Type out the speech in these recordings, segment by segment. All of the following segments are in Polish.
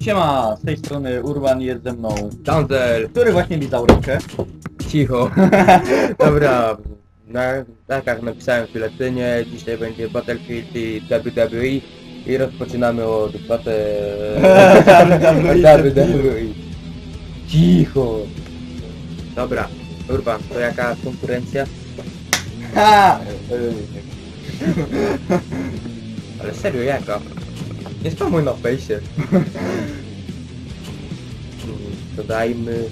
Siema, z tej strony Urban jest ze mną, Chandler, który właśnie lizał rękę. cicho. Dobra, na tak napisałem w biletynie, dzisiaj będzie Battlefield i WWE i rozpoczynamy od Battle... WWE. Cicho. Dobra, Urban, to jaka konkurencja? Ha! Ale serio, jaka? Nie spamuj na fejsie. To dajmy...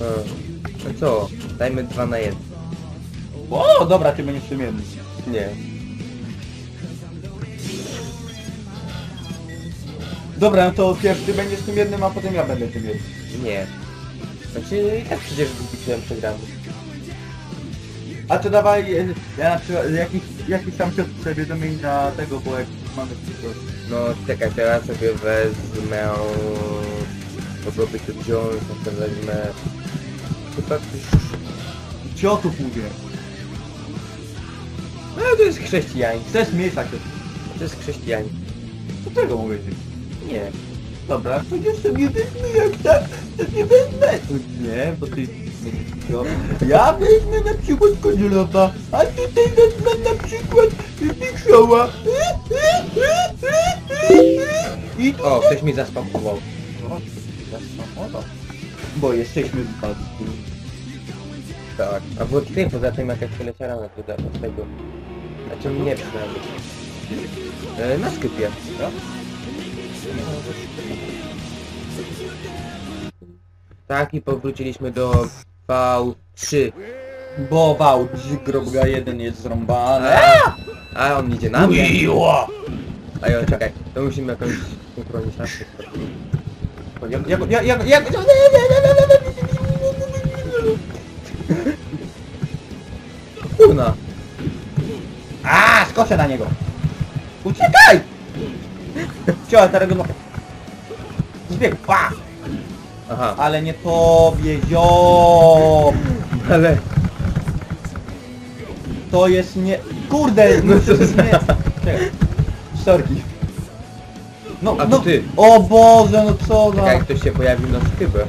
A, No co? Dajmy 2 na 1. O, dobra, ty będziesz tym jednym. Nie. Dobra, no to pierwszy ty będziesz tym jednym, a potem ja będę tym jednym. Nie. Znaczy i tak przecież wypisałem przegramy. A to dawaj, e, ja na przykład jakiś, jakiś tam cios sobie domienia tego, bo jak. No czekaj, teraz sobie wezmę... Kogo by tu wziąć, no to wezmę... Chyba coś... Ciotów mówię. No to jest chrześcijanin. Chcesz miejsca cios. To jest chrześcijanin. Do czego mówię ci? Nie. Dobra, to ja sobie wezmę jak tak, to nie wezmę. Nie, bo ty... Ja wezmę na przykład Kozolowa, a tutaj wezmę na przykład Big-Showa. I. O, ktoś mi zaspamował. Bo jesteśmy w Balsku. Tak. A było tutaj poza tym jakaś przeleciała na to z tego. Znaczy mnie przynajmniej. E, na Skypie. No. Tak i powróciliśmy do V3. Bo wał, grobga jeden jest zrąbany. A on idzie na mnie. Miła! A ja czekaj, to musimy jakąś synchronizację zrobić. Jak, jak, jak, jak, jak... Kurna! A, skoczę na niego! Uciekaj! Ciała starego no... Zbieg, pa! Aha, Ale nie tobie, ziom! ale... To jest nie... Kurde, no to jest nie... Czekaj. No, A to no, ty. O Boże, no co za... Czekaj, ktoś się pojawił na Skypie.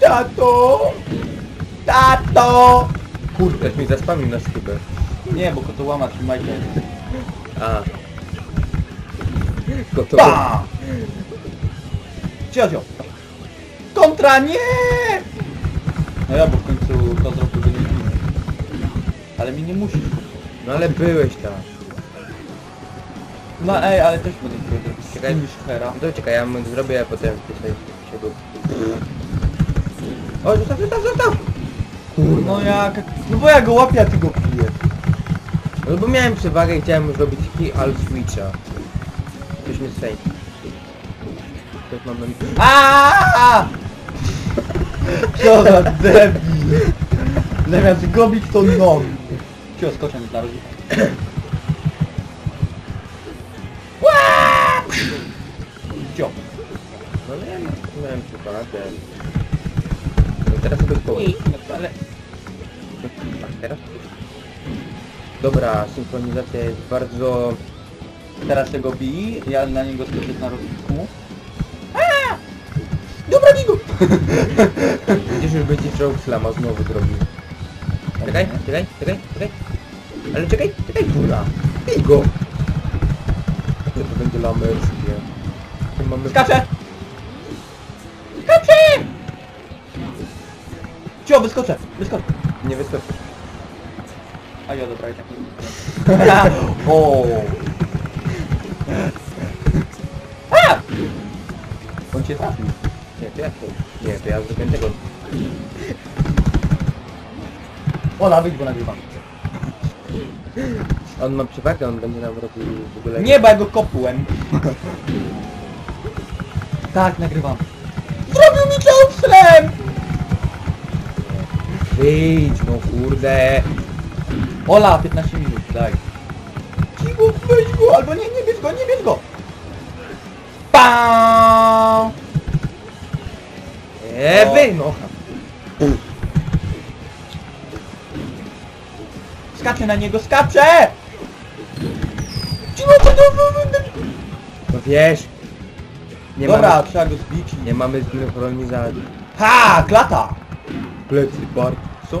Tato! Tato! Kurde, ktoś mi zaspamił na Skypie. Nie, bo kotołama trzymajcie. A. Bam! Ciocio! Kontra, nie! No ja, bo w końcu to zrobił nie. Ale mi nie musisz. No ale byłeś tam. No ej, ale też będę zrobić. Czekaj. Finish Hera. No to czekaj, ja mu zrobię, a potem tutaj się go... O, zostaw, zostaw, zostaw! No jak... No bo ja go łapię, a ty go pijesz. No bo miałem przewagę i chciałem zrobić kill switcha. Ktoś mnie strzeli. Ktoś mam na. Aaaa! Co za debil! Zamiast go bić to nogi. Cio, skoczę mi znalazł. Cio. No nie, miałem przewagę. No teraz sobie połowę. Ale... Tak, teraz? Dobra, synchronizacja jest bardzo... Teraz tego bij, ja na niego skoczę na. Aaa! Dobra, bigu! Widzisz, już będzie Joke Slama znowu zrobił. Czekaj, czekaj, czekaj, czekaj. Ale czekaj, czekaj, kurwa. Bij go! Co to będzie lamerskie? Tu mamy... Skaczę! Skaczę! Cio, wyskoczę, wyskoczę. Nie wyskoczy. A ja dobra, i tak nie O! A! On cię trafił. Nie, to ja to... Nie, to ja zrobię tego. Ola, wyjdź, bo nagrywam. On ma przewagę, on będzie nam robił w ogóle... Nie, bo ja go kopłem. tak, nagrywam. Zrobił mi chokeslam! Wyjdź, no kurde. Ola, 15 minut, daj. Cicho, weź go, albo nie, nie bierz go, nie bierz go. O. wy, no. Skaczę na niego, skaczę! No to wiesz. Nie Dobra, mamy, trzeba go zbić i... nie mamy synchronizacji. Ha! Klata! Plecy bar. Co?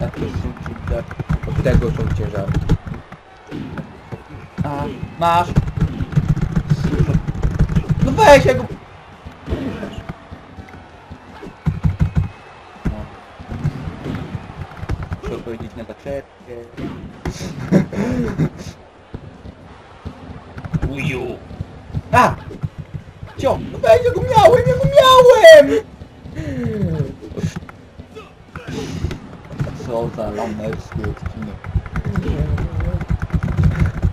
Jak to są tak. Od tego są ciężary. A, masz. No weź, ja go... Odpowiedzieć na zaczepkę. Uju. A! Cio, no weź, ja go miałem, ja go miałem! Co za lamerski odcinek.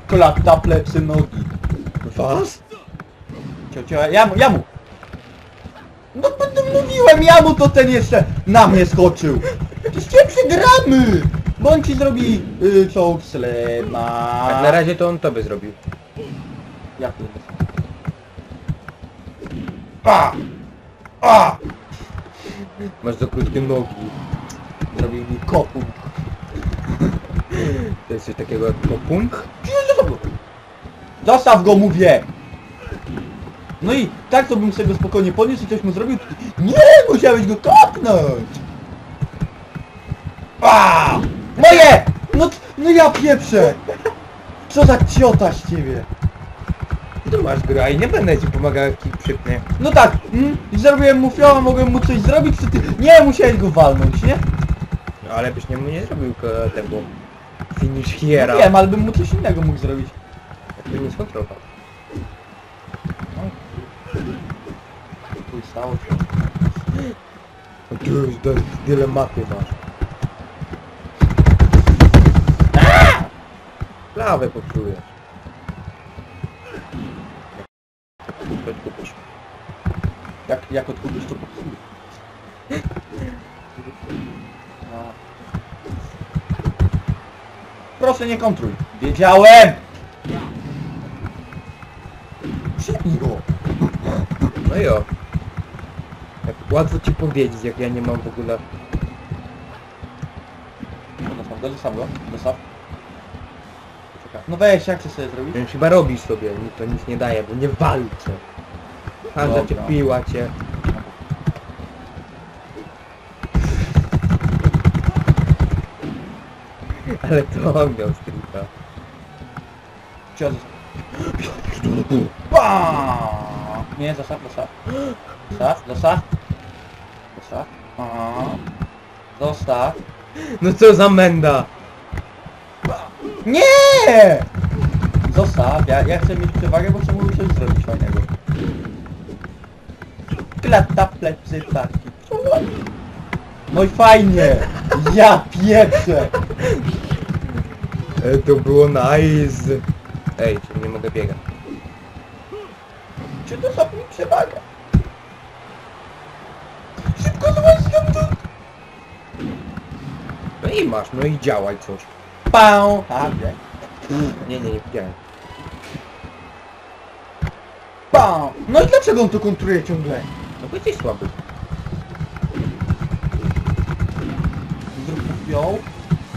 Klata, plecy, nogi. Was? Cio, cio, ja mu, ja mu! No będę mówiłem, ja mu to ten jeszcze na mnie skoczył! Przegramy! Bo on ci zrobi y, czołg slema. Tak na razie to on tobie zrobił. Jak to jest? A! A! Masz za krótkie nogi. Zrobił mi kopu. To jest coś takiego jak go! Zostaw go, mówię! No i tak to bym sobie go spokojnie podniósł i coś mu zrobił. Nie, musiałeś go kopnąć! A! Moje! No, no ja pieprzę! Co za ciota z ciebie! Tu masz gra i nie będę ci pomagał jak ci przypnie. No tak, mm, zrobiłem mu fioła, mogłem mu coś zrobić, czy ty... Nie, musiałeś go walnąć, nie? No ale byś nie mu nie zrobił ko- tego finish hiera. No wiem, ale bym mu coś innego mógł zrobić. Jakby nie skontrolował. Chuj, stało się. O ty już do dylematy masz. Lawę poczujesz. Chodź kupisz. Jak, jak odkupisz to popsuję. No. Proszę nie kontruj. Wiedziałem! Przypnij go! No jo. Jak łatwo ci powiedzieć, jak ja nie mam w ogóle... Dostaw dostaw go, dostaw. No weź, jak chcesz sobie zrobić? Chyba robisz sobie, mi to nic nie daje, bo nie walczę. Hanza cię Dobra. piła cię. Ale to on miał streeta. Pa! Nie, dostaw. Dostaw, dostaw. Dostaw. Aha. Dostaw. No co za menda! Nie! Zostaw, ja, ja chcę mieć przewagę, bo chcę mu coś zrobić fajnego. Klata, plecy, paki. No i fajnie! Ja pieprzę! E, to było nice! Ej, czy nie mogę biegać? Czy to mi przewagę? Szybko złaź stamtąd! No i masz, no i działaj coś. Pał! A, wie. Nie, nie, nie widziałem. Pał! No i dlaczego on to kontruje ciągle? No bo jesteś słaby. Zrób ją.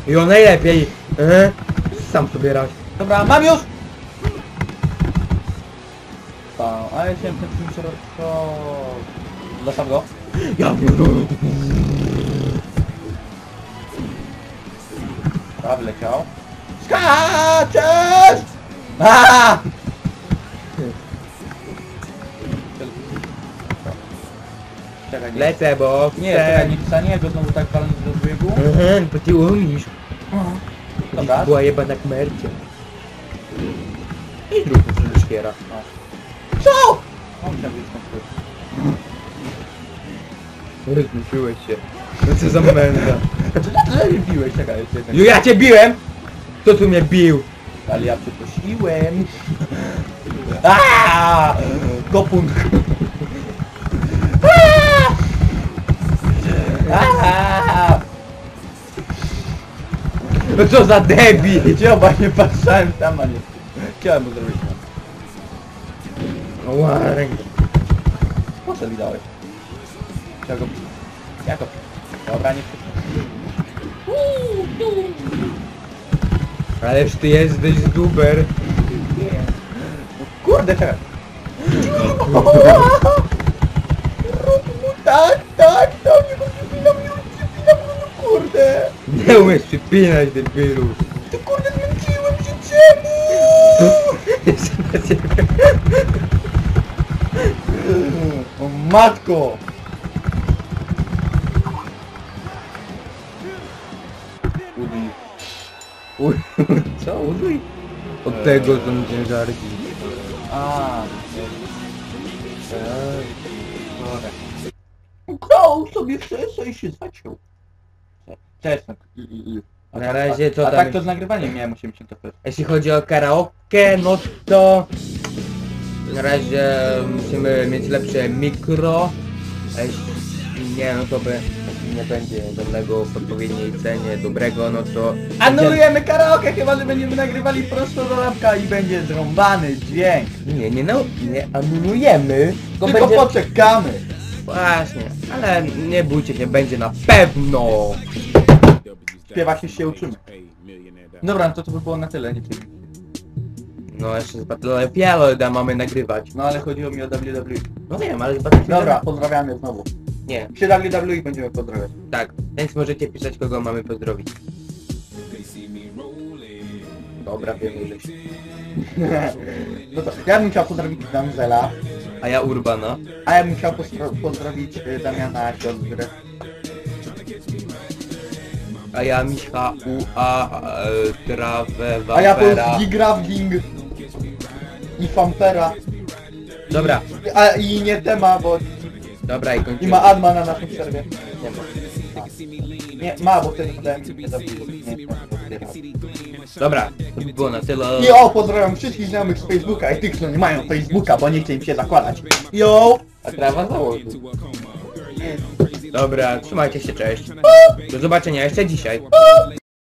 I o najlepiej! E? Sam sobie radź. Dobra, mam już! Pał, a ja chciałem ten film co... Zostaw go. Ja pierdolę. Prawy leciał. Skaczesz! A! Czekaj, nie. Lecę, bo Nie, czekaj, nie wstanie, go znowu tak walnąć do zbiegu. Mhm, bo ty umiesz. Dobra. Była jebana kmercie. I zrób to szkiera. Co? O, chciałem być skończyć. Rozmyśliłeś się. No co za menda. Biłeś? Czekaj, jeszcze ja cię biłem! Kto tu mnie bił? Ale ja przeprosiłem. Aaaa! Kopung. Aaaa! No co za debil! Dzioba, nie patrzałem tam, a nie. Chciałem mu zrobić. No łaręg. Po co mi dałeś? Czego? Jako? Dobra, nie Ależ ty jesteś duber. Kurde! Tak, tak, tak, nie go przypinam, nie przypinam go, no kurde! Nie umiesz przypinać, debilu. Ty kurde zmęczyłem się czemu? Jeszcze na ciebie. O matko! U- Co? Uduj? Od tego są ciężarki. A, sobie w CS i się zaciął. Cześć. I, i, i. A Na razie co a, tam tak to z nagrywaniem miałem 80 FPS. Jeśli chodzi o karaoke, no to na razie musimy mieć lepsze mikro. Jeśli nie, no to by nie będzie żadnego w odpowiedniej cenie dobrego, no to... Anulujemy karaoke, chyba że będziemy nagrywali prosto do lapka i będzie zrąbany dźwięk. Nie, nie, no, nie anulujemy. Tylko Tylko będzie... poczekamy. Właśnie, ale nie bójcie się, będzie na pewno. Śpiewać już się uczymy. Dobra, no to to by było na tyle, nie wiem. No jeszcze z Battle Royale mamy nagrywać. No ale chodziło mi o WWE. No wiem, ale z Battle Dobra, pozdrawiamy znowu. Nie, Przy WWE będziemy pozdrawiać. tak. Więc możecie pisać, kogo mamy pozdrowić. Dobra, wiemy, że się... No to ja bym chciał pozdrowić Damzela, A ja Urbana. a ja bym chciał pozdrowić y, Damiana Siostrę. A ja Micha U A e, Trawę A ja polski Gravding i Fampera. Dobra, A i nie tema, bo dobra i i kończymy. ma adma na naszym serwie. Nie ma. Nie, ma, bo wtedy podałem nie zabił. Nie, nie, Dobra, to by było na tyle. I o, pozdrawiam wszystkich znajomych z Facebooka i tych, co nie mają Facebooka, bo nie chce im się zakładać. Yo! A trawa założył. Dobra, trzymajcie się, cześć. Do zobaczenia jeszcze dzisiaj.